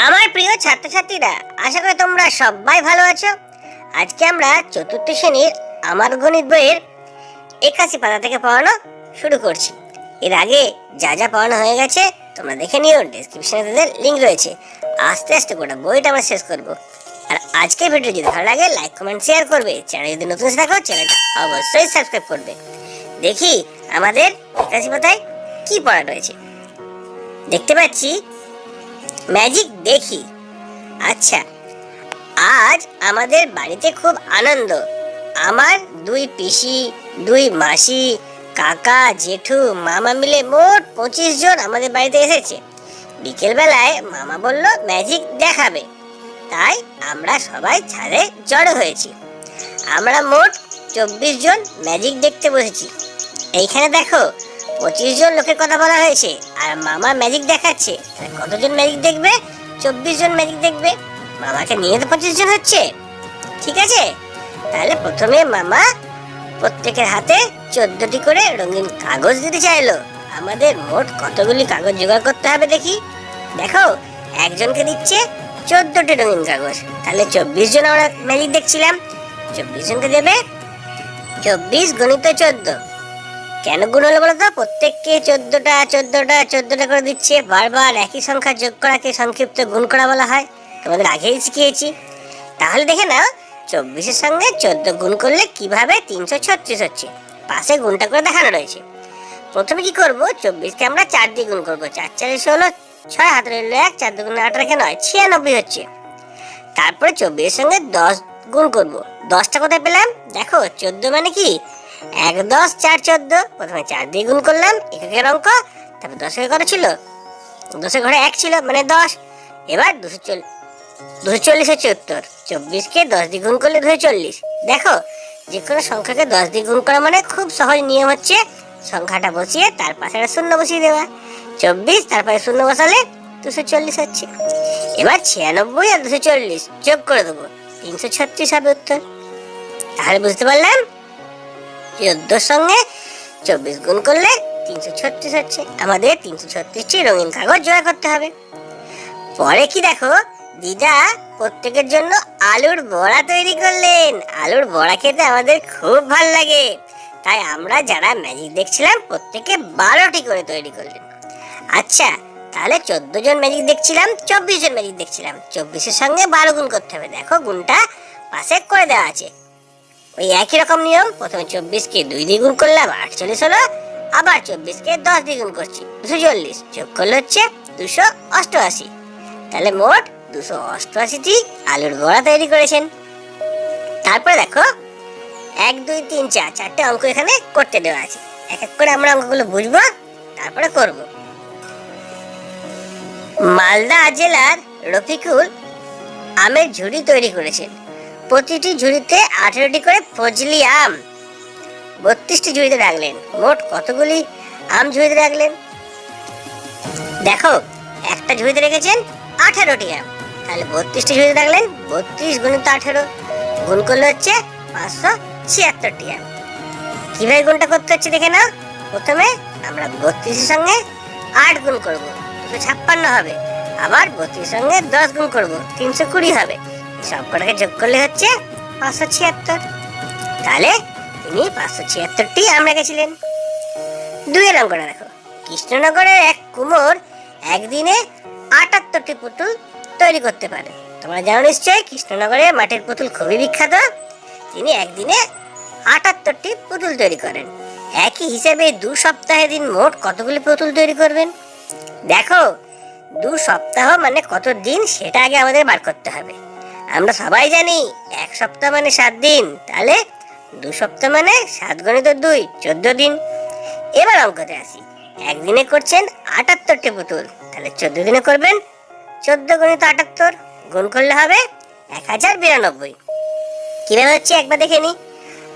আমার প্রিয় ছাত্রছাত্রীরা, আশা করি তোমরা সবাই ভালো আছো। আজকে আমরা চতুর্থ শ্রেণির আমার গণিত বইয়ের একাশি পাতা থেকে পড়ানো শুরু করছি। এর আগে যা যা পড়ানো হয়ে গেছে, তোমরা দেখে নিও ডিসক্রিপশনে তাদের লিঙ্ক রয়েছে। আস্তে আস্তে গোটা বইটা আমরা শেষ করব। আর আজকের ভিডিও যদি ভালো লাগে লাইক কমেন্ট শেয়ার করবে। চ্যানেল যদি নতুন এসে থাকো চ্যানেলটা অবশ্যই সাবস্ক্রাইব করবে। দেখি আমাদের একাশি পাতায় কি পড়া রয়েছে দেখতে পাচ্ছি ম্যাজিক দেখি। আচ্ছা আজ আমাদের বাড়িতে খুব আনন্দ। আমার দুই পিসি, দুই মাসি, কাকা, জেঠু, মামা মিলে মোট পঁচিশ জন আমাদের বাড়িতে এসেছে। বিকেলবেলায় মামা বলল, ম্যাজিক দেখাবে। তাই আমরা সবাই ছাদে জড়ো হয়েছি। আমরা মোট চব্বিশ জন ম্যাজিক দেখতে বসেছি। এইখানে দেখো পঁচিশ জন লোকের কথা বলা হয়েছে, আর মামা ম্যাজিক দেখাচ্ছে। তাহলে কতজন ম্যাজিক দেখবে? চব্বিশ জন ম্যাজিক দেখবে। মামাকে নিয়ে তো পঁচিশ জন হচ্ছে। ঠিক আছে? তাহলে প্রথমে মামা প্রত্যেকের হাতে চোদ্দটি করে রঙিন কাগজ দিতে চাইলো। আমাদের মোট কতগুলি কাগজ জোগাড় করতে হবে দেখি। দেখো, একজনকে দিচ্ছে চোদ্দটি রঙিন কাগজ। তাহলে চব্বিশ জন আমরা ম্যাজিক দেখছিলাম। চব্বিশ জনকে দেবে চব্বিশ গণিত চোদ্দ। কেন গুণ হলো বলো তো? প্রত্যেককে চোদ্দটা চোদ্দটা চোদ্দটা করে দিচ্ছে। বারবার একই সংখ্যা যোগ করাকে সংক্ষিপ্ত গুণ করা বলা হয়। তোমাদের আগেই শিখিয়েছি। তাহলে দেখে নাও, চব্বিশের সঙ্গে চোদ্দ গুণ করলে কীভাবে তিনশো ছত্রিশ হচ্ছে? পাশে গুণটা করে দেখানো রয়েছে। প্রথমে কি করব? চব্বিশকে আমরা চার দিয়ে গুণ করব। চার চারে হলো ছয় হাত রইল এক, চার দুগুণ আঠারোকে নয়, ছিয়ানব্বই হচ্ছে। তারপরে চব্বিশের সঙ্গে দশ গুণ করব। দশটা কোথায় পেলাম? দেখো, চোদ্দ মানে কি? এক, দশ, চার, চোদ্দ। প্রথমে চার দিয়ে গুণ করলাম এককের অঙ্ক, তারপর দশের কত ছিল। দশের ঘরে এক ছিল মানে দশ। এবার দুশো চল্লিশ দুশো চল্লিশ হচ্ছে চব্বিশকে দশ দিয়ে গুণ করলে দুশো চল্লিশ। দেখো, যে কোনো সংখ্যাকে দশ দিয়ে গুণ করা মানে খুব সহজ নিয়ম হচ্ছে সংখ্যাটা বসিয়ে তার পাশে একটা শূন্য বসিয়ে দেওয়া। চব্বিশ তারপরে শূন্য বসালে দুশো চল্লিশ হচ্ছে। এবার ছিয়ানব্বই আর দুশো চল্লিশ যোগ করে দেবো। তিনশো ছত্রিশ হবে উত্তর। তাহলে বুঝতে পারলাম? চোদ্দোর সঙ্গে চব্বিশ গুণ করলে তিনশো ছত্রিশ হচ্ছে। আমাদের তিনশো ছত্রিশটি রঙিন কাগজ জোগাড় করতে হবে। পরে কি দেখো? দিদা প্রত্যেকের জন্য আলুর বড়া তৈরি করলেন। আলুর বড়া খেতে আমাদের খুব ভালো লাগে। তাই আমরা যারা ম্যাজিক দেখছিলাম, প্রত্যেকে বারোটি করে তৈরি করলেন। আচ্ছা তাহলে চোদ্দ জন ম্যাজিক দেখছিলাম, চব্বিশ জন ম্যাজিক দেখছিলাম। চব্বিশের সঙ্গে বারো গুণ করতে হবে। দেখো, গুণটা পাশে করে দেওয়া আছে। ওই একই রকম নিয়ম? প্রথমে চব্বিশকে দুই দ্বিগুণ করলাম, আটচল্লিশ হলো, আবার চব্বিশকে দশ দ্বিগুণ করছি, দুশো চল্লিশ। যোগ করলে হচ্ছে দুশো অষ্টআশি। তাহলে মোট দুশো অষ্টআশিটি আলুর বড়া তৈরি করেছেন। তারপরে দেখো, এক, দুই, তিন, চার, চারটে অঙ্ক এখানে করতে দেওয়া আছে। এক এক করে আমরা অঙ্কগুলো বুঝব, তারপরে করব। মালদা জেলার রফিকুল আমের ঝুড়ি তৈরি করেছেন। প্রতিটি ঝুড়িতে আঠেরোটি করে ফজলি আম। বত্রিশটি ঝুড়িতে রাখলেন। মোট কতগুলি আম ঝুড়িতে রাখলেন? দেখো, একটা ঝুড়িতে রেখেছেন আঠেরোটি আম। তাহলে বত্রিশটি ঝুড়িতে রাখলেন, বত্রিশ গুণিত আঠেরো, গুণ করলে হচ্ছে পাঁচশো ছিয়াত্তরটি আম। কীভাবে গুণটা করতে হচ্ছে দেখে নাও। প্রথমে আমরা বত্রিশের সঙ্গে আট গুণ করব, দুশো ছাপ্পান্ন হবে। আবার বত্রিশের সঙ্গে দশ গুণ করব, তিনশো কুড়ি হবে। সব কটাকে যোগ করলে হচ্ছে পাঁচশো ছিয়াত্তর। তাহলে তিনি পাঁচশো ছিয়াত্তরটি আম রেখেছিলেন। দুইয়ের অঙ্কটা দেখো। কৃষ্ণনগরের এক কুমোর একদিনে আটাত্তরটি পুতুল তৈরি করতে পারে। তোমরা জানো নিশ্চয়ই কৃষ্ণনগরে মাটির পুতুল খুবই বিখ্যাত। তিনি একদিনে আটাত্তরটি পুতুল তৈরি করেন। একই হিসেবে দু সপ্তাহে দিন মোট কতগুলি পুতুল তৈরি করবেন? দেখো, দু সপ্তাহ মানে কত দিন সেটা আগে আমাদের বার করতে হবে। আমরা সবাই জানি এক সপ্তাহ মানে সাত দিন, তাহলে দু সপ্তাহ মানে সাত গণিত দুই, চোদ্দ দিন। এবার অঙ্কতে আসি। একদিনে করছেন আটাত্তরটি পুতুল, তাহলে চোদ্দ দিনে করবেন চোদ্দ গণিত আটাত্তর, গুণ করলে হবে এক হাজার বিরানব্বই। কীভাবে হচ্ছে? একবার দেখে নিই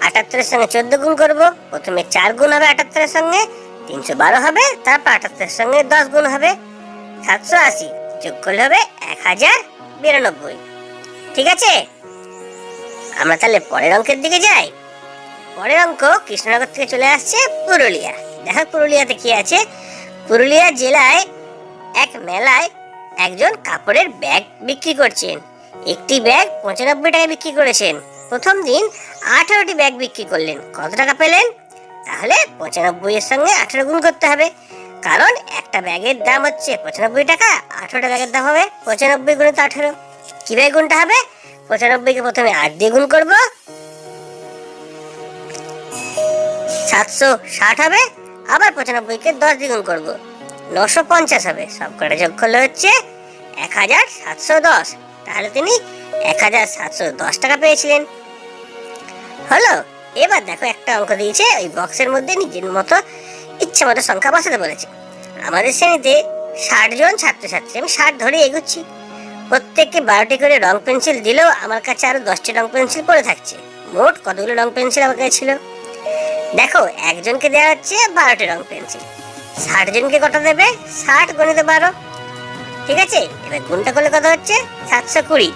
আটাত্তরের সঙ্গে চোদ্দ গুণ করব, প্রথমে চার গুণ হবে আটাত্তরের সঙ্গে, তিনশো বারো হবে, তারপর আটাত্তরের সঙ্গে দশ গুণ হবে। সাতশো আশি যোগ করলে হবে এক হাজার বিরানব্বই। ঠিক আছে? আমরা তাহলে পরের অঙ্কের দিকে যাই। পরের অঙ্ক কৃষ্ণনগর থেকে চলে আসছে পুরুলিয়া। দেখো পুরুলিয়াতে কি আছে? পুরুলিয়া জেলায় এক মেলায় একজন কাপড়ের ব্যাগ বিক্রি করছেন। একটি ব্যাগ পঁচানব্বই টাকায় বিক্রি করেছেন। প্রথম দিন আঠারোটি ব্যাগ বিক্রি করলেন। কত টাকা পেলেন? তাহলে পঁচানব্বই এর সঙ্গে আঠারো গুণ করতে হবে। কারণ একটা ব্যাগের দাম হচ্ছে পঁচানব্বই টাকা, আঠারোটা ব্যাগের দাম হবে পঁচানব্বই গুণে তো আঠারো। কীভাবে গুণটা হবে? পঁচানব্বইকে প্রথমে আট দিয়ে গুণ করব। সাতশো ষাট হবে, আবার পঁচানব্বইকে দশ দ্বিগুণ করব। নশো পঞ্চাশ হবে, সব কটা যোগ করলে হচ্ছে এক হাজার সাতশো দশ। তাহলে তিনি এক হাজার সাতশো দশ টাকা পেয়েছিলেন। হলো? এবার দেখো একটা অঙ্ক দিয়েছে, ওই বক্সের মধ্যে নিজের মতো ইচ্ছে মতো সংখ্যা বসাতে বলেছে। আমাদের শ্রেণীতে ষাট জন ছাত্রছাত্রী, আমি ষাট ধরে এগুচ্ছি। প্রত্যেককে বারোটি করে রং পেন্সিল দিলেও আমার কাছে আরও দশটি রং পেন্সিল পড়ে থাকছে। মোট কতগুলো রং পেন্সিল আমার কাছে ছিল? দেখো, একজনকে দেওয়া হচ্ছে বারোটি রং পেন্সিল। ষাট জনকে কত দেবে? ষাট গণিত বারো। ঠিক আছে? এবার গুণটা করলে কত হচ্ছে? সাতশো কুড়ি।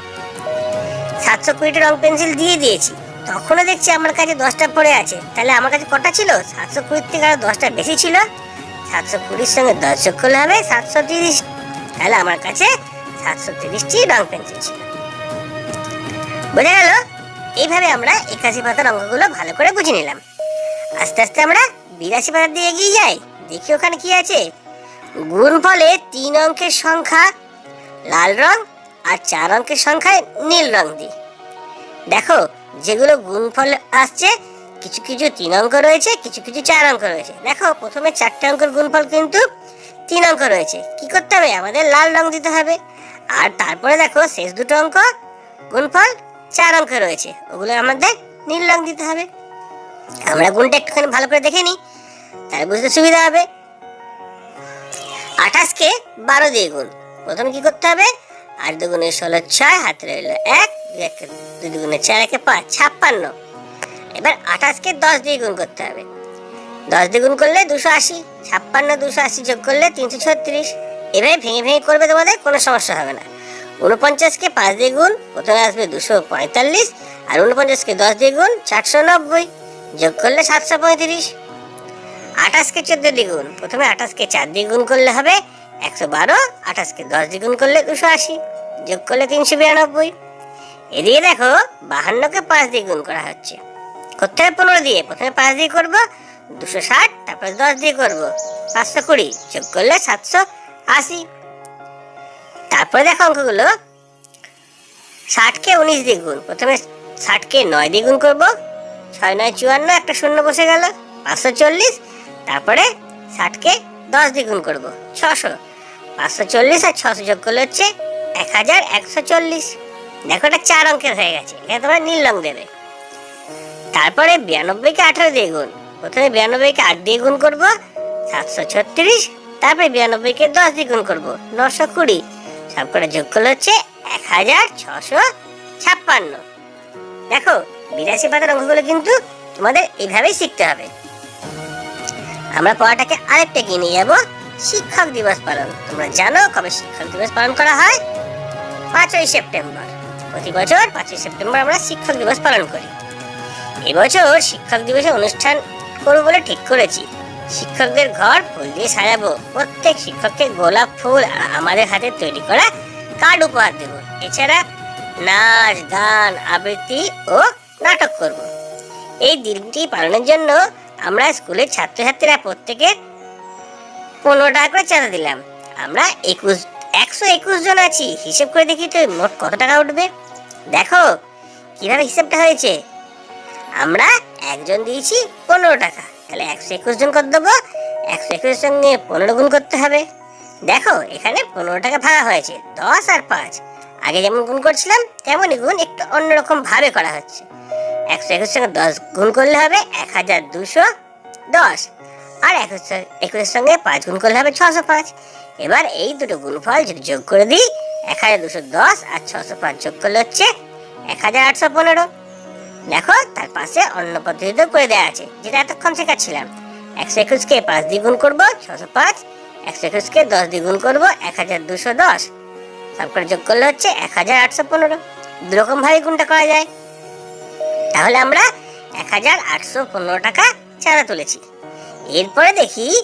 সাতশো কুড়িটা রং পেন্সিল দিয়ে দিয়েছি। তখনও দেখছি আমার কাছে দশটা পড়ে আছে। তাহলে আমার কাছে কটা ছিল? সাতশো কুড়ির থেকে আরও দশটা বেশি ছিল। সাতশো কুড়ির সঙ্গে দশ যোগ করলে হবে সাতশো তিরিশ। তাহলে আমার কাছে তিরিশটি রং পেন্সিল বোঝা গেল? এইভাবে আমরা একাশি পাতার অঙ্কগুলো ভালো করে বুঝে নিলাম। আস্তে আস্তে আমরা বিরাশি পাতার দিয়ে এগিয়ে যাই, দেখি ওখানে কি আছে। গুণফলে তিন অঙ্কের সংখ্যা লাল রং আর চার অঙ্কের সংখ্যায় নীল রং দিই। দেখো, যেগুলো গুণফল আসছে, কিছু কিছু তিন অঙ্ক রয়েছে, কিছু কিছু চার অঙ্ক রয়েছে। দেখো, প্রথমে চারটে অঙ্কের গুণফল কিন্তু তিন অঙ্ক রয়েছে। কি করতে হবে? আমাদের লাল রং দিতে হবে। আর তারপরে দেখো শেষ দুটো অঙ্ক। গুণফল চার অঙ্ক রয়েছে। ওগুলো আমাদের নীল রং দিতে হবে। আমরা গুণটা একটুখানি ভালো করে দেখে নিই। তাহলে বুঝতে সুবিধা হবে। আঠাশকে বারো দিয়ে গুণ। প্রথমে কি করতে হবে? আট দুগুণে ষোলো, ছয়, হাতে রইল এক, দুই দুগুণে চার একে পাঁচ, ছাপ্পান্ন। এবার আঠাশকে দশ দিয়ে গুণ করতে হবে। দশ দিয়ে গুণ করলে দুশো আশি, ছাপ্পান্ন, দুশো আশি যোগ করলে তিনশো ছত্রিশ। এভাবে ভেঙে ভেঙে করবে তোমাদের, কোনো সমস্যা হবে না। উনপঞ্চাশকে পাঁচ দিয়ে গুণ, প্রথমে আসবে দুশো পঁয়তাল্লিশ, আর উনপঞ্চাশকে দশ দিয়ে গুণ, চারশো নব্বই। যোগ করলে সাতশো পঁয়ত্রিশ। আঠাশকে চোদ্দ দ্বিগুণ প্রথমে আঠাশকে চার দ্বিগুণ করলে হবে একশো বারো আঠাশকে দশ দ্বিগুণ করলে দুশো আশি। যোগ করলে তিনশো বিরানব্বই। এদিকে দেখো বাহান্নকে পাঁচ দিয়ে গুণ করা হচ্ছে। করতে হবে পনেরো দিয়ে? প্রথমে পাঁচ দিয়ে করব, দুশো ষাট, তারপরে দশ দিয়ে করব। পাঁচশো কুড়ি, যোগ করলে সাতশো আশি তারপরে দেখো অঙ্কগুলো। ষাটকে উনিশ দিয়ে গুণ প্রথমে ষাটকে নয় দিয়ে গুণ করব। ছয়, নয়, চুয়ান্ন, একটা শূন্য বসে গেল। পাঁচশো চল্লিশ। তারপরে ষাটকে দশ দিয়ে গুণ করব। ছশো। পাঁচশো চল্লিশ আর ছশো যোগ করলে হচ্ছে এক হাজার একশো চল্লিশ। দেখো এটা চার অঙ্কের হয়ে গেছে। এখানে তোমরা নীল রং দেবে। তারপরে বিরানব্বইকে আঠেরো দিয়ে গুণ প্রথমে বিরানব্বইকে আট দিয়ে গুণ করব। সাতশো ছত্রিশ। তারপরে বিরানব্বইকে দশ দিয়ে গুণ করব, নশো কুড়ি। সব করে যোগ করলে হচ্ছে এক হাজার ছশো ছাপ্পান্ন। দেখো, বিরাশি পাতার অঙ্কগুলো কিন্তু তোমাদের এইভাবেই শিখতে হবে। আমরা পড়াটাকে আরেকটা এগিয়ে নিয়ে যাব, শিক্ষক দিবস পালন। তোমরা জানো কবে শিক্ষক দিবস পালন করা হয়? পাঁচই সেপ্টেম্বর। প্রতি বছর পাঁচই সেপ্টেম্বর আমরা শিক্ষক দিবস পালন করি। এবছর শিক্ষক দিবসে অনুষ্ঠান করব বলে ঠিক করেছি। শিক্ষকদের ঘর ফুল দিয়ে সাজাবো প্রত্যেক শিক্ষককে গোলাপ ফুল আমাদের হাতে তৈরি করা কার্ড উপহার দেবো। এছাড়া নাচ, গান, আবৃত্তি ও নাটক করব। এই দিনটি পালনের জন্য আমরা স্কুলের ছাত্রছাত্রীরা প্রত্যেকের পনেরো টাকা করে চাঁদা দিলাম। আমরা একুশ, একশো একুশ জন আছি। হিসেব করে দেখি তো মোট কত টাকা উঠবে? দেখো, কীভাবে হিসেবটা হয়েছে? আমরা একজন দিয়েছি পনেরো টাকা। তাহলে একশো একুশ জন কত দেবো। একশো একুশের সঙ্গে পনেরো গুণ করতে হবে। দেখো, এখানে পনেরো টাকা ভাঙা হয়েছে, দশ আর পাঁচ। আগে যেমন গুণ করছিলাম, তেমনই গুণ একটু অন্যরকম ভাবে করা হচ্ছে। একশো একুশের সঙ্গে দশ গুণ করলে হবে এক হাজার দুশো দশ। আর একুশ একুশের সঙ্গে পাঁচ গুণ করলে হবে ছশো পাঁচ। এবার এই দুটো গুণফল যদি যোগ করে দিই, এক হাজার দুশো দশ আর ছশো পাঁচ যোগ করলে হচ্ছে এক হাজার আটশো পনেরো। দেখো, তার পাশে অন্য পদ্ধতিতেও করে দেওয়া আছে, যেটা এতক্ষণ শেখাচ্ছিলাম। একশো একুশকে পাঁচ দ্বিগুণ করব, ছশো পাঁচ। একশো একুশকে দশ দ্বিগুণ করব, এক হাজার দুশো দশ। সব করে যোগ করলে হচ্ছে এক হাজার আটশো পনেরো। দুরকম ভাবে গুণটা করা যায়। তাহলে আমরা এক হাজার আটশো পনেরো টাকা চাঁদা তুলেছি। এরপরে দেখি,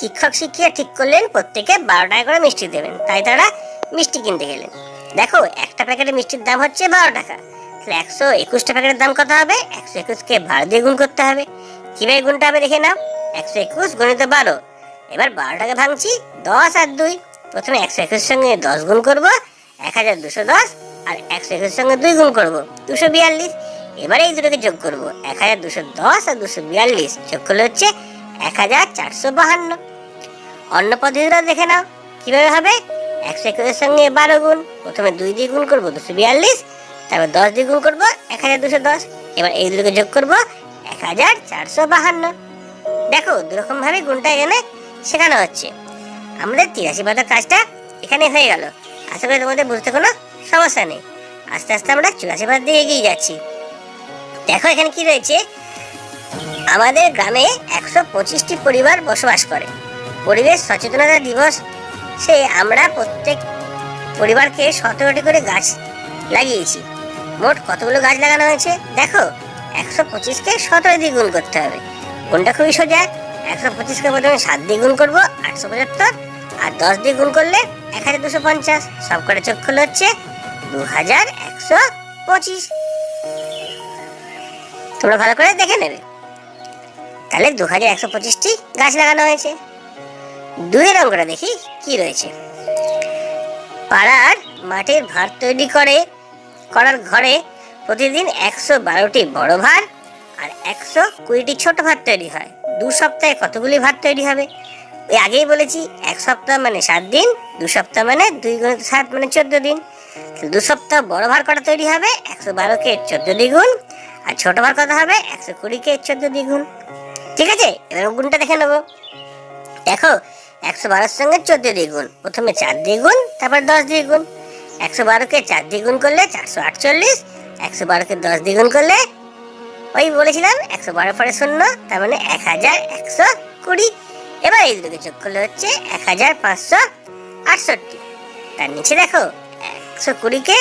শিক্ষক শিক্ষিকা ঠিক করলেন, প্রত্যেকে বারো টাকা করে মিষ্টি দেবেন। তাই তারা মিষ্টি কিনতে গেলেন। দেখো, একটা প্যাকেটে মিষ্টির দাম হচ্ছে বারো টাকা। তাহলে একশো একুশটা প্যাকেটের দাম কত হবে? একশো একুশকে বারো দিয়ে গুণ করতে হবে। কীভাবে গুণটা হবে দেখে নাও। একশো একুশ গণিত বারো। এবার বারোটাকে ভাঙছি, দশ আর দুই। প্রথমে একশো একুশের সঙ্গে দশ গুণ করব, এক হাজার দুশো দশ, আর একশো একুশের সঙ্গে দুই গুণ করব, দুশো বিয়াল্লিশ। এবারে এই দুটোকে যোগ করব, এক হাজার দুশো দশ আর দুশো বিয়াল্লিশ। যোগ করলে হচ্ছে এক হাজার চারশো বাহান্ন। অন্য পদ্ধতিটা দেখে নাও, কীভাবে হবে? একশো একুশের সঙ্গে বারো গুণ, প্রথমে দুই দিয়ে গুণ করব, দুশো বিয়াল্লিশ। তারপর দশ দিয়ে গুণ করব, এক হাজার দুশো দশ। এবার এই দুটোকে যোগ করব, এক হাজার চারশো বাহান্ন। দেখো দুরকম ভাবে গুণটা এখানে শেখানো হচ্ছে। আমাদের তিরাশি পাতার কাজটা এখানে হয়ে গেল। আশা করি তোমাদের বুঝতে কোনো সমস্যা নেই। আস্তে আস্তে আমরা চুরাশি পাতার দিয়ে এগিয়ে যাচ্ছি। দেখো এখানে কি রয়েছে? আমাদের গ্রামে একশো পঁচিশটি পরিবার বসবাস করে। পরিবেশ সচেতনতা দিবস, সে আমরা প্রত্যেক পরিবারকে সতেরোটি করে গাছ লাগিয়েছি। মোট কতগুলো গাছ লাগানো হয়েছে? দেখো, একশো পঁচিশকে সতেরো দিয়ে গুণ করতে হবে। গুণটা খুবই সোজা। একশো পঁচিশকে প্রথমে সাত দিয়ে গুণ করব, আটশো পঁচাত্তর। আর দশ দিয়ে গুণ করলে এক হাজার দুশো পঞ্চাশ। সব কটা চোখ করলে হচ্ছে দু হাজার একশো পঁচিশ। তোমরা ভালো করে দেখে নেবে। তাহলে দু হাজার একশো পঁচিশটি গাছ লাগানো হয়েছে। দুইয়ের অঙ্কটা দেখি কি রয়েছে। পাড়ার মাটির ভার তৈরি করে করার ঘরে প্রতিদিন একশো বারোটি বড় ভার আর একশো কুড়িটি ছোট ভাত তৈরি হয়। দু সপ্তাহে কতগুলি ভাত তৈরি হবে? ওই আগেই বলেছি, এক সপ্তাহ মানে সাত দিন, দু সপ্তাহ মানে দুই গুণ সাত মানে চোদ্দ দিন। দু সপ্তাহ বড় ভার কটা তৈরি হবে? একশো বারোকে চোদ্দ দ্বিগুণ, আর ছোট ভার কত হবে? একশো কুড়িকে চোদ্দ দ্বিগুণ। ঠিক আছে? এবার গুণটা দেখে নেব। দেখো, একশো বারোর সঙ্গে চোদ্দ দ্বিগুণ। প্রথমে চার দ্বিগুণ, তারপর দশ দ্বিগুণ। একশো বারোকে চার দ্বিগুণ করলে চারশো আটচল্লিশ, একশো বারোকে দশ দ্বিগুণ করলে ওই বলেছিলাম একশো বারো পরে শূন্য, তার মানে এক হাজার একশো কুড়ি। এবার এই দুটোকে যোগ করলে হচ্ছে এক হাজার পাঁচশো আটষট্টি। তার নিচে দেখো একশো কুড়িকে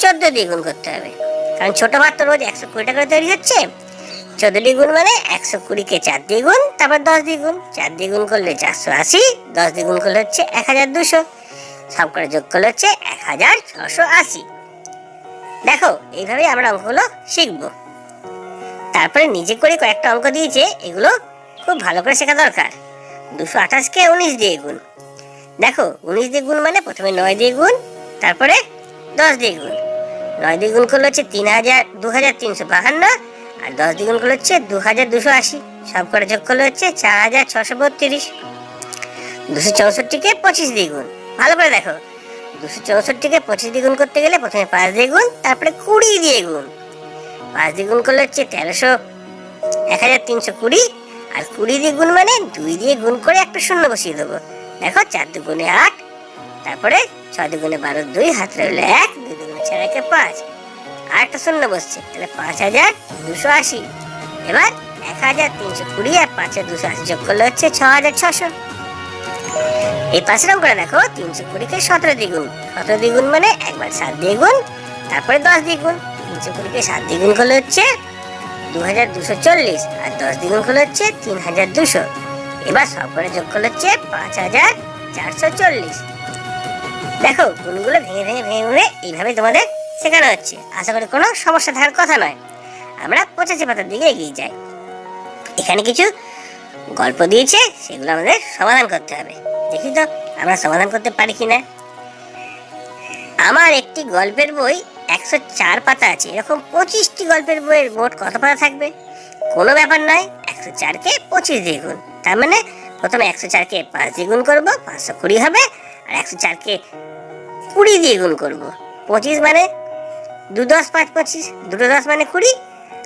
চোদ্দ দ্বিগুণ করতে হবে। কারণ ছোট ভাত তো রোজ একশো কুড়ি টাকা তৈরি হচ্ছে। চোদ্দ দ্বিগুণ মানে একশো কুড়িকে চার দ্বিগুণ, তারপর দশ দ্বিগুণ। চার দ্বিগুণ করলে চারশো আশি, দশ দ্বিগুণ করলে হচ্ছে এক হাজার দুশো। সব করে যোগ করলে হচ্ছে এক হাজার ছশো আশি। দেখো এইভাবে আমরা অঙ্কগুলো শিখব। তারপরে নিজে করে কয়েকটা অঙ্ক দিয়েছে, এগুলো খুব ভালো করে শেখা দরকার। দুশো আঠাশকে উনিশ দিয়ে গুণ। দেখো, উনিশ দিয়ে গুণ মানে প্রথমে নয় দিয়ে গুণ, তারপরে দশ দিয়ে গুণ। নয় দিয়ে গুণ করলে হচ্ছে তিন হাজার দু হাজার তিনশো বাহান্ন, আর দশ দিয়ে গুণ করলে হচ্ছে দু হাজার দুশো আশি। সব করে যোগ করলে হচ্ছে চার হাজার ছশো বত্রিশ। দুশো চৌষট্টিকে পঁচিশ দিয়ে গুণ। ভালো করে দেখো। দুশো চৌষট্টিকে পঁচিশ দিয়ে গুণ করতে গেলে প্রথমে পাঁচ দিয়ে গুণ তারপরে কুড়ি দিয়ে গুণ পাঁচ দিয়ে গুণ করলে হচ্ছে তেরোশো, এক হাজার তিনশো কুড়ি, আর কুড়ি দিয়ে গুণ মানে দুই দিয়ে গুণ করে একটা শূন্য বসিয়ে দেবো। দেখো, চার দুগুণে আট, তারপরে ছয় দুগুণে বারো দুই, হাত রইল এক, দুই দুগুণে চার একে পাঁচ। আর একটা শূন্য বসছে, তাহলে পাঁচ হাজার দুশো আশি। এবার এক হাজার তিনশো কুড়ি আর পাঁচের দুশো আশি যোগ করলে হচ্ছে ছ হাজার ছশো। এই পাশের অঙ্কটা দেখো, তিনশো কুড়ি কুড়িকে সতেরো দ্বিগুণ। সতেরো দ্বিগুণ মানে একবার সাত দ্বিগুণ, তারপরে দশ দ্বিগুণ। তিনশো কুড়ি কুড়িকে সাত দ্বিগুণ করলে হচ্ছে দু হাজার দুশো চল্লিশ, আর দশ দ্বিগুণ করলে হচ্ছে তিন হাজার দুশো। এবার সব করে যোগ করলে হচ্ছে পাঁচ হাজার চারশো চল্লিশ। দেখো, গুণগুলো ভেঙে ভেঙে ভেঙে ভেঙে এইভাবে তোমাদের শেখানো হচ্ছে। আশা করি কোনো সমস্যা থাকার কথা নয়। আমরা পঁচাশি পাতার দিকে এগিয়ে যাই। এখানে কিছু গল্প দিয়েছে, সেগুলো আমাদের সমাধান করতে হবে। দেখি তো, আমরা সমাধান করতে পারি কি না আমার একটি গল্পের বই একশো চার পাতা আছে। এরকম পঁচিশটি গল্পের বইয়ের মোট কত পাতা থাকবে? কোনো ব্যাপার নয়, একশো চারকে পঁচিশ দিয়ে গুণ। তার মানে প্রথমে একশো চারকে পাঁচ দিয়ে গুণ করব, পাঁচশো কুড়ি হবে, আর একশো চারকে কুড়ি দিয়ে গুণ করব। পঁচিশ মানে দু দশ, পাঁচ পঁচিশ, দুটো দশ মানে কুড়ি,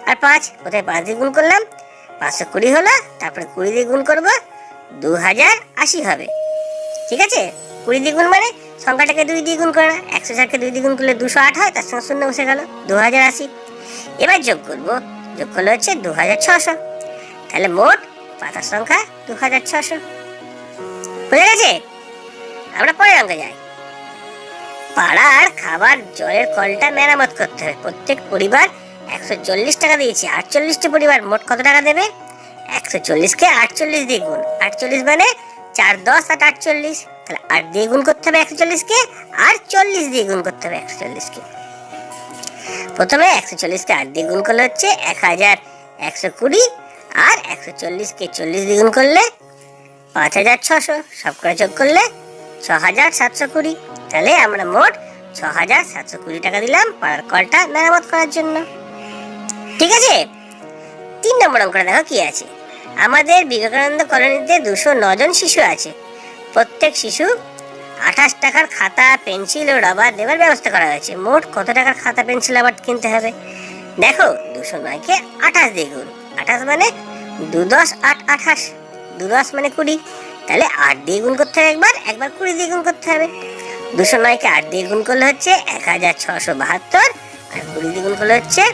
আর পাঁচ, কোথায় পাঁচ দিয়ে গুণ করলাম? পাঁচশো কুড়ি হলো, তারপরে কুড়ি দিয়ে গুণ করব দু হাজার আশি হবে। ঠিক আছে? কুড়ি দ্বিগুণ মানে সংখ্যাটাকে দুই দ্বিগুণ করে না একশো চারকে দুই দ্বিগুণ করলে দুশো আট হয়, তার সঙ্গে শূন্য বসে গেল দু হাজার আশি। এবার যোগ করব। যোগ করলে হচ্ছে দু হাজার ছশো। তাহলে মোট পাতার সংখ্যা দু হাজার ছশো। বুঝে গেছে? আমরা পরের অঙ্কে যাই। পাড়ার খাবার জলের কলটা মেরামত করতে হবে। প্রত্যেক পরিবার একশো চল্লিশ টাকা দিয়েছি। আটচল্লিশটি পরিবার মোট কত টাকা দেবে? একশো চল্লিশকে আটচল্লিশ দিয়ে গুণ। আটচল্লিশ মানে চার, দশ আট আটচল্লিশ। তাহলে আট দিয়ে গুণ করতে হবে একশো চল্লিশকে। আর চল্লিশ দিয়ে গুণ করতে হবে একশো চল্লিশকে। প্রথমে একশো চল্লিশকে আট দিয়ে গুণ করলে হচ্ছে এক হাজার একশো কুড়ি আর একশো চল্লিশকে চল্লিশ দিয়ে গুণ করলে পাঁচ হাজার ছশো। সব করে যোগ করলে ছ হাজার সাতশো কুড়ি। তাহলে আমরা মোট ছ হাজার সাতশো কুড়ি টাকা দিলাম পাড়ার কলটা মেরামত করার জন্য। ঠিক আছে? তিন নম্বর অঙ্কটা দেখো কি আছে। আমাদের বিবেকানন্দ কলোনিতে দুশো নজন শিশু আছে। প্রত্যেক শিশু আঠাশ টাকার খাতা, পেন্সিল ও রাবার দেওয়ার ব্যবস্থা করা হয়েছে। মোট কত টাকার খাতা, পেন্সিল, রাবার কিনতে হবে? দেখো, দুশো নয়কে আঠাশ দিয়ে গুণ। আঠাশ মানে দু দশ আট আঠাশ। দু দশ মানে কুড়ি। তাহলে আট দিয়ে গুণ করতে হবে একবার একবার কুড়ি দিয়ে গুণ করতে হবে। দুশো নয়কে আট দিয়ে গুণ করলে হচ্ছে এক হাজার ছশো বাহাত্তর আর কুড়ি দিয়ে গুণ করলে হচ্ছে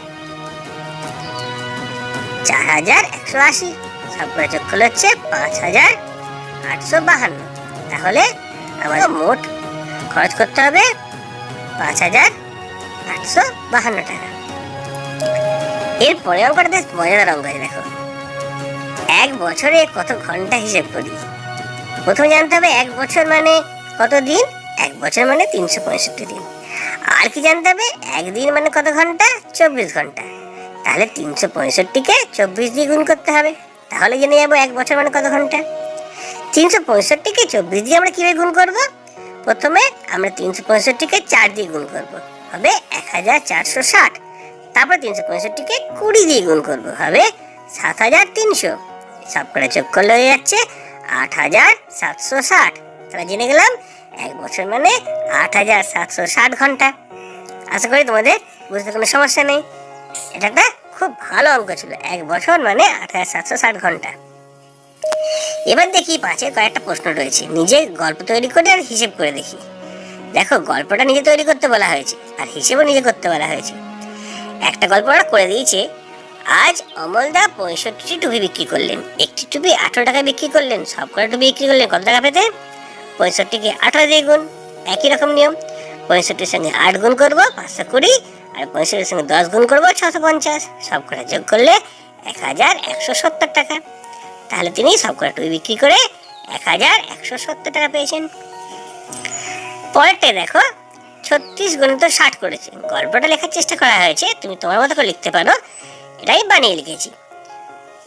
চার হাজার একশো আশি। সব করে যোগ করলে হচ্ছে পাঁচ হাজার আটশো বাহান্ন। তাহলে আমাদের মোট খরচ করতে হবে পাঁচ হাজার আটশো বাহান্ন টাকা। এরপরে অঙ্কটা বেশ মজাদার অঙ্ক দেখো। এক বছরে কত ঘণ্টা হিসেব করি? প্রথমে জানতে হবে এক বছর মানে কত দিন? এক বছর মানে তিনশো পঁয়ষট্টি দিন। আর কি জানতে হবে? একদিন মানে কত ঘণ্টা? চব্বিশ ঘণ্টা। তাহলে তিনশো পঁয়ষট্টিকে চব্বিশ দিয়ে গুণ করতে হবে। তাহলে জেনে যাব এক বছর মানে কত ঘণ্টা? তিনশো পঁয়ষট্টিকে চব্বিশ দিয়ে আমরা কীভাবে গুণ করব? প্রথমে আমরা তিনশো পঁয়ষট্টিকে চার দিয়ে গুণ করব। হবে এক হাজার চারশো ষাট। তারপর তিনশো পঁয়ষট্টিকে কুড়ি দিয়ে গুণ করব। হবে সাত হাজার তিনশো। সব করে যোগ করলে হয়ে যাচ্ছে আট হাজার সাতশো ষাট। তাহলে জেনে গেলাম এক বছর মানে আট হাজার সাতশো ষাট ঘণ্টা। আশা করি তোমাদের বুঝতে কোনো সমস্যা নেই। এটা একটা খুব ভালো অঙ্ক ছিল। এক বছর মানে আট হাজার সাতশো ষাট ঘণ্টা। এবার দেখি পাঁচে কয়েকটা প্রশ্ন রয়েছে। নিজে গল্প তৈরি করে আর হিসেব করে দেখি। দেখো, গল্পটা নিজে তৈরি করতে বলা হয়েছে আর হিসেবও নিজে করতে বলা হয়েছে। একটা গল্প ওরা করে দিয়েছে, আজ অমলদা পঁয়ষট্টি টুপি বিক্রি করলেন। একটি টুপি আঠারো টাকায় বিক্রি করলেন। সব করে টুপি বিক্রি করলেন কত টাকা পেতে? পঁয়ষট্টিকে আঠারো দিয়ে গুণ। একই রকম নিয়ম। পঁয়ষট্টির সঙ্গে আট গুণ করব, পাঁচশো কুড়ি আর পঁয়ষট্টির সঙ্গে দশ গুণ করব ছশো পঞ্চাশ। সব করে যোগ করলে এক হাজার একশো সত্তর টাকা। তাহলে তিনি সব করে টুপি বিক্রি করে এক হাজার একশো সত্তর টাকা পেয়েছেন। পরেরটা দেখো, ছত্রিশ গণিত ষাট করেছে। গল্পটা লেখার চেষ্টা করা হয়েছে, তুমি তোমার মতো করে লিখতে পারো। এটাই বানিয়ে লিখেছি।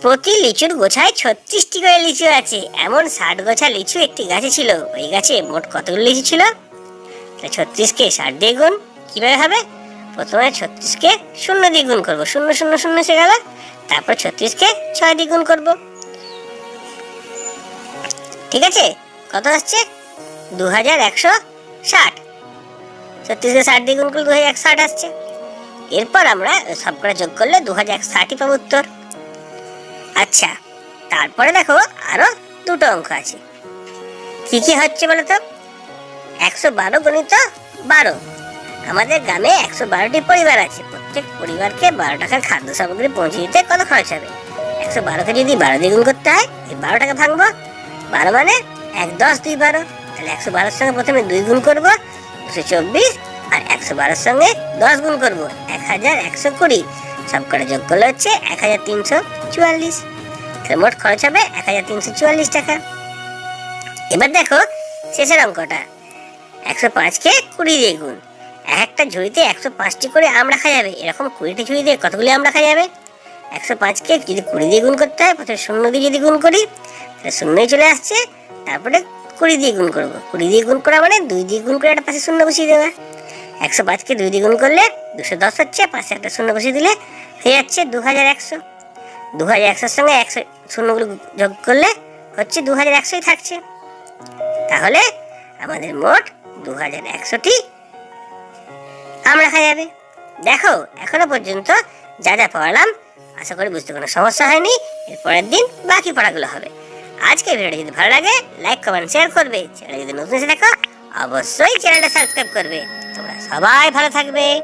প্রতি লিচুর গোছায় ছত্রিশটি করে লিচু আছে। এমন ষাট গোছা লিচু একটি গাছে ছিল। ওই গাছে মোট কতগুলো লিচু ছিল? ছত্রিশকে ষাট দিয়ে গুণ, কীভাবে হবে? প্রথমে ছত্রিশকে শূন্য দিয়ে গুণ করব। শূন্য শূন্য শূন্য সে গেল। তারপর ছত্রিশকে ছয় দিয়ে গুণ করব। ঠিক আছে? কত আসছে? দু হাজার একশো ষাট। ছত্রিশকে ষাট দিয়ে গুণ করলে দু হাজার একশো ষাট আসছে। এরপর আমরা সব করে যোগ করলে দু হাজার একশো ষাটই পাবো উত্তর। আচ্ছা তারপরে দেখো আরও দুটো অঙ্ক আছে। কি কি হচ্ছে বলো তো একশো বারো গণিত বারো। আমাদের গ্রামে একশো বারোটি পরিবার আছে। প্রত্যেক পরিবারকে বারো টাকার খাদ্য সামগ্রী পৌঁছে দিতে কত খরচ হবে একশো বারোকে যদি বারো দিয়ে গুণ করতে হয়, এই বারো টাকা ভাঙবো। বারো মানে এক দশ দুই বারো। তাহলে একশো বারোর সঙ্গে প্রথমে দুই গুণ করব, দুশো চব্বিশ, আর একশো বারোর সঙ্গে দশ গুণ করব। এক হাজার একশো কুড়ি। সব করে যোগ করলে হচ্ছে এক হাজার তিনশো চুয়াল্লিশ। তাহলে মোট খরচ হবে এক হাজার তিনশো চুয়াল্লিশ টাকা। এবার দেখো শেষের অঙ্কটা। একশো পাঁচকে কুড়ি দিয়ে গুণ। একটা ঝুড়িতে একশো পাঁচটি করে আম রাখা যাবে। এরকম কুড়িটি ঝুড়ি দিয়ে কতগুলি আম রাখা যাবে? একশো পাঁচকে যদি কুড়ি দিয়ে গুণ করতে হয় প্রথমে শূন্য দিয়ে যদি গুণ করি, তাহলে শূন্যই চলে আসছে। তারপরে কুড়ি দিয়ে গুণ করব। কুড়ি দিয়ে গুণ করা মানে দুই দিয়ে গুণ করে একটা পাশে শূন্য বসিয়ে দেওয়া। একশো পাঁচকে দুই দিয়ে গুণ করলে দুশো দশ হচ্ছে, পাশে একটা শূন্য বসিয়ে দিলে হয়ে যাচ্ছে দু হাজার একশো। দু হাজার একশোর সঙ্গে একশো শূন্যগুলো যোগ করলে হচ্ছে দু হাজার একশোই থাকছে। তাহলে আমাদের মোট দু হাজার একশোটি আম রাখা যাবে দেখো, এখনও পর্যন্ত যা যা পড়ালাম, আশা করি বুঝতে কোনো সমস্যা হয়নি। এর পরের দিন বাকি পড়াগুলো হবে। আজকে ভিডিওটি যদি ভালো লাগে লাইক কমেন্ট শেয়ার করবে। চ্যানেল যদি নতুন এসে দেখো অবশ্যই চ্যানেলটা সাবস্ক্রাইব করবে। তোমরা সবাই ভালো থাকবে।